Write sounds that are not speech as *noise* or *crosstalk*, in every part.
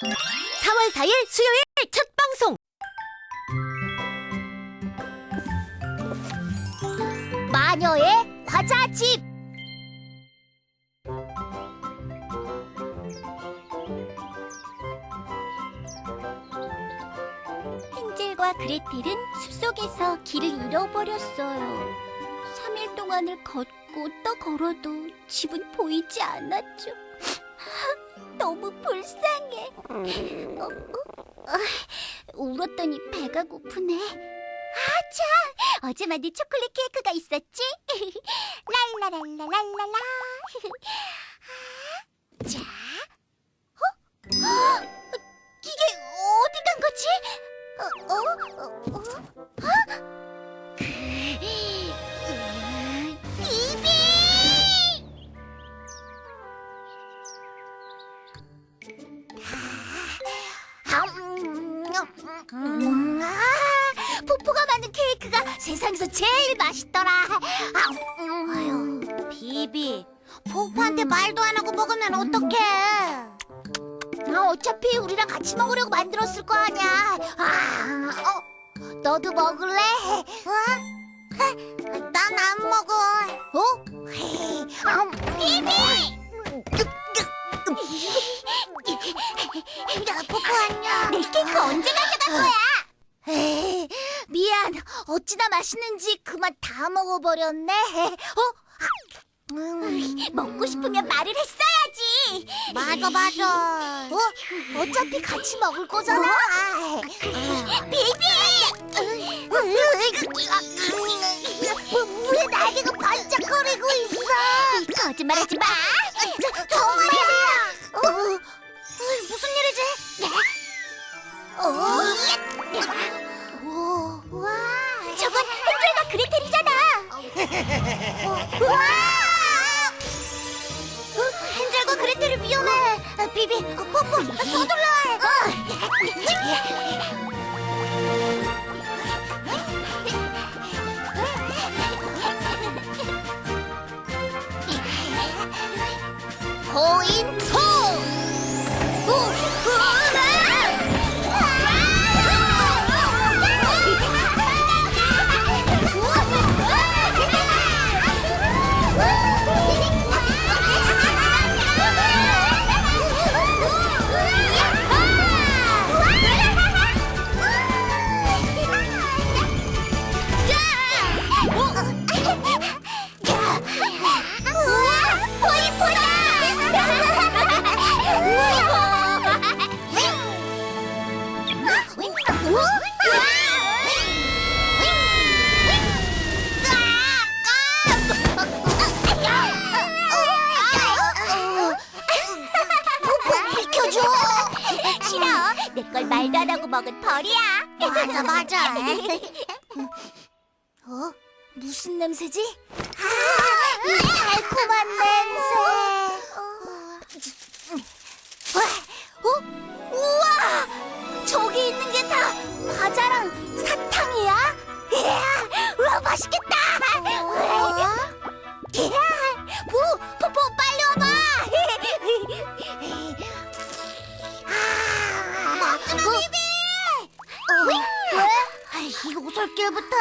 4월 4일 수요일 첫 방송. 마녀의 과자집. 헨젤과 그레텔은 숲속에서 길을 잃어버렸어요. 3일 동안을 걷고 또 걸어도 집은 보이지 않았죠. 너무 불쌍해. 어, 어, 아, 울었더니 배가 고프네. 아, 참! 어제 만든 초콜릿 케이크가 있었지? *laughs* 랄라랄라랄라라. *laughs* 자, 제일 맛있더라. 아, 음. 아유, 비비. 포포한테 말도 안 하고 먹으면 어떡해? 아, 어차피 우리랑 같이 먹으려고 만들었을 거 아니야. 아, 어, 너도 먹을래? 어? 난안 먹어. 어? *laughs* 비비! 어찌나 맛있는지 그만 다 먹어버렸네. 어? 아, 음, 먹고 싶으면 말을 했어야지. 맞아, 맞아. 어? 어차피 같이 먹을 거잖아. 비비! 뭐, 왜 날개가 반짝거리고 있어? 거짓말하지 마. 정말 우와! 어, 헨젤과 그레텔이 위험해. 아, 비비, 어, 뽀뽀, 서둘러. 무슨 냄새지? 아, 이 달콤한 냄새. 어? 우와! 저기 있는 게 다 과자랑 사탕이야? 이야, 우와, 맛있겠다! 이야, 부, 포포, 빨리 와봐! 마지막 입이! 왜? 아이, 이거 무설길부터.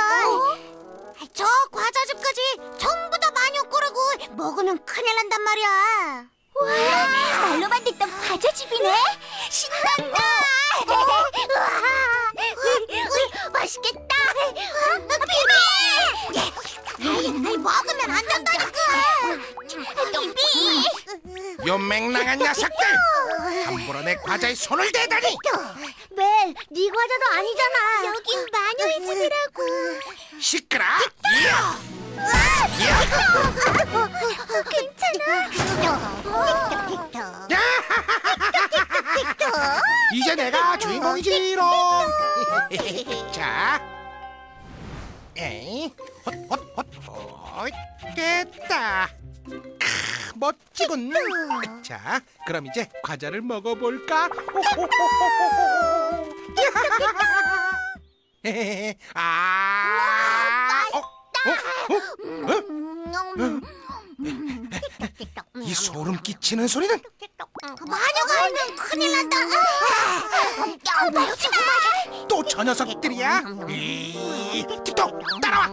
저 과자집까지 전부 다 마녀 거라고 먹으면 큰일 난단 말이야. 와, 말로만 듣던 과자집이네. 신난다. 우와, 우이, 맛있겠다. 비비! 아이, 아이, 먹으면 안 된다니까. 비비! 요 맹랑한 녀석들! 함부로 내 과자에 손을 대다니! 멜, 네 과자도 아니잖아. 여긴 마녀의 집이라고. 시끄러! 괜찮아. 이제 내가 주인공이지롱! 자, 에이, 헛 헛 헛 헛 됐다. 크, 멋지군. 자, 그럼 이제 과자를 먹어볼까? *laughs* 아, 소름 끼치는 소리는 마녀가 알면 큰일 난다. 아, 말지 마. 또저 녀석들이야? 이, 틱톡 따라와.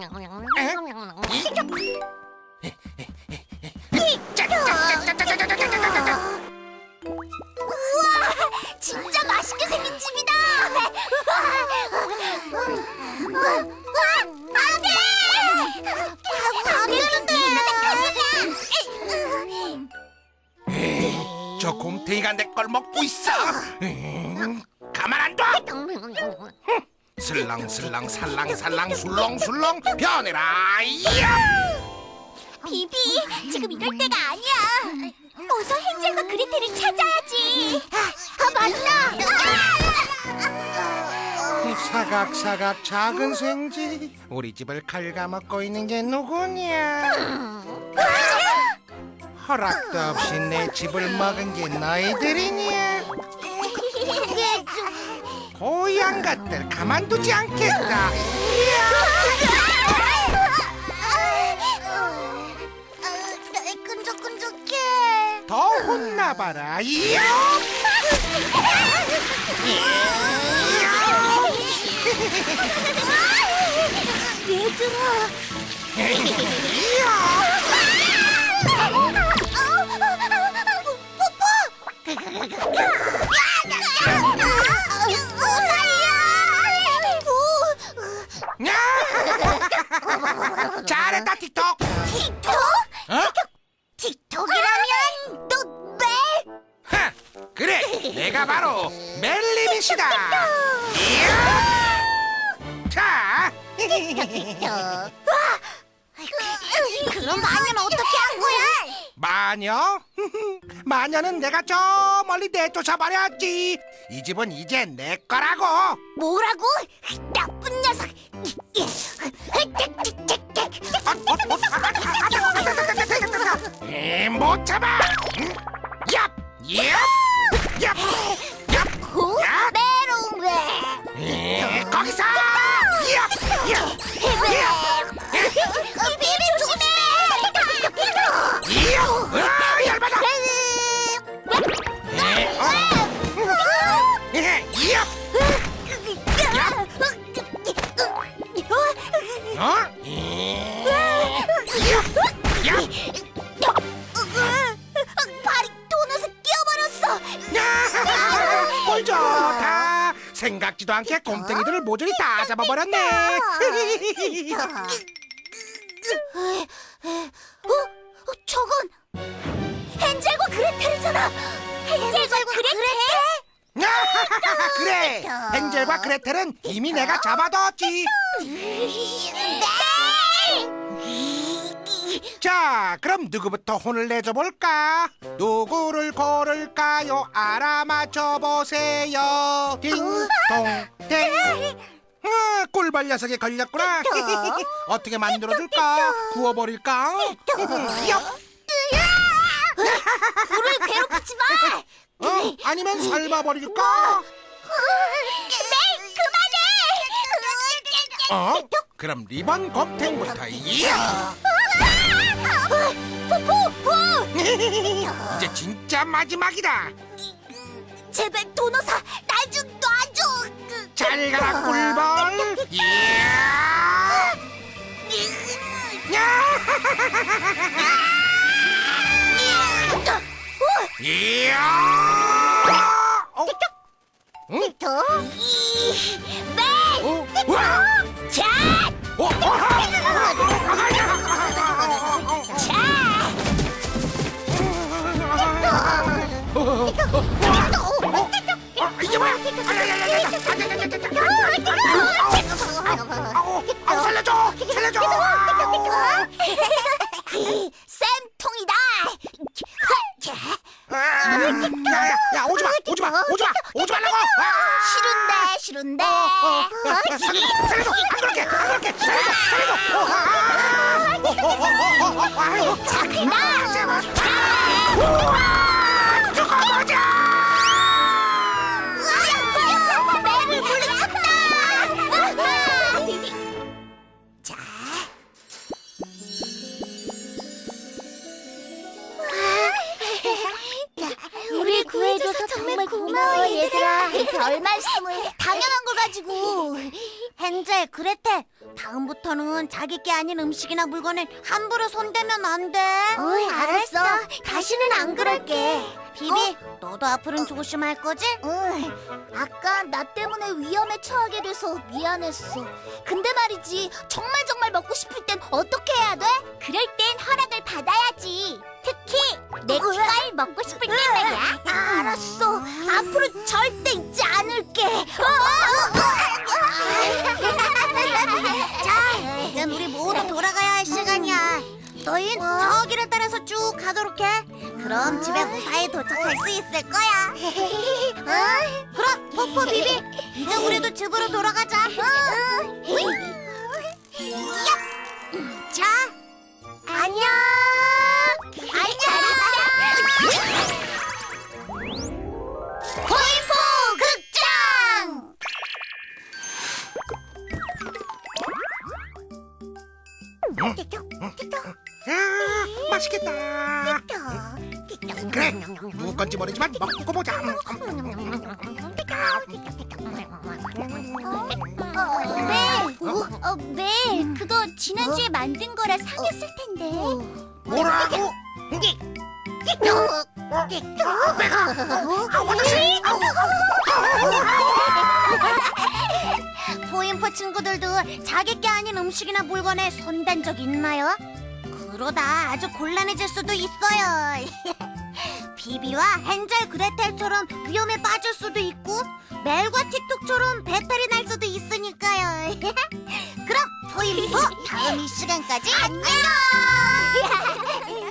저 곰탱이가 내 걸 먹고 있어. 음, 가만 안 둬. 슬렁슬렁 살랑살랑 술렁술렁 변해라. 이야! 비비, 지금 이럴 때가 아니야. 어서 헨젤과 그레텔을 찾아야지. 아, 맞다. 사각사각 작은 생쥐 우리 집을 갉아먹고 있는 게 누구냐 허락도 없이 내 집을 먹은 게 너희들이냐 고양 것들 가만두지 않겠다 내 끈적끈적해. 더 혼나봐라 이야! 얘들아. 이야! 잘했다 틱톡 틱톡? 어? 틱톡이라면 너 매? 하, 그래 내가 바로 멜리밋이다 이야! 자 그럼 마녀는 어떻게 한 거야? 마녀? *laughs* 마녀는 내가 저 멀리 내쫓아버렸지 이 집은 이제 내 거라고 뭐라고? 나쁜 Come on! 생각지도 않게 곰탱이들을 모조리 다 잡아버렸네. 어? 어, 저건 헨젤과 그레텔이잖아! 헨젤과 그레텔? *laughs* 그래. 헨젤과 그레텔은 이미 내가 잡아뒀지. 네! 자, 그럼 누구부터 혼을 내줘 볼까? 누구를 고를까요? 알아맞혀 보세요. 딩동 댕. 아, 꿀벌 녀석에 걸렸구나. 어떻게 만들어줄까? 구워버릴까? 엽. 불을 괴롭히지 마! 어? 아니면 삶아버릴까? 네, 그만해! 어? 그럼 리본 곰탱부터 이야! 이제 진짜 마지막이다. 제발 도노사 날 좀 놔줘! 잘 가라 꿀벌. 이야! 이야! 어? 응? 또? 네! 어? 와! 살려줘! 살려줘! 헨젤, 그레텔, 다음부터는 자기 게 아닌 음식이나 물건에 함부로 손대면 안 돼. 어이, 알았어. 다시는 안 그럴게. 비비, 너도 앞으로는 조심할 거지? 응, 아까 나 때문에 위험에 처하게 돼서 미안했어. 근데 말이지, 정말 정말 먹고 싶을 땐 어떻게 해야 돼? 그럴 땐 허락을 받아야지. 특히 내 걸 먹고 싶을 때 말이야. 알았어. 앞으로 절대 잊지 않을게. 자, 쭉 가도록 해. 그럼 집에 무사히 도착할 수 있을 거야. *laughs* 그럼 포포 비비, 이제 우리도 집으로 돌아가자. 자, 맛있겠다. 그래, 누구 건지 모르지만 먹고 보자. 네. 어, 네. 그거 지난주에 만든 거라 상했을 텐데. 뭐라고? 포인포 친구들도 자기 게 아닌 음식이나 물건에 손댄 적 있나요? 그러다 아주 곤란해질 수도 있어요. *laughs* 비비와 헨젤 그레텔처럼 위험에 빠질 수도 있고 멜과 틱톡처럼 배탈이 날 수도 있으니까요. *laughs* 그럼 포인포 다음 이 시간까지 안녕. *laughs*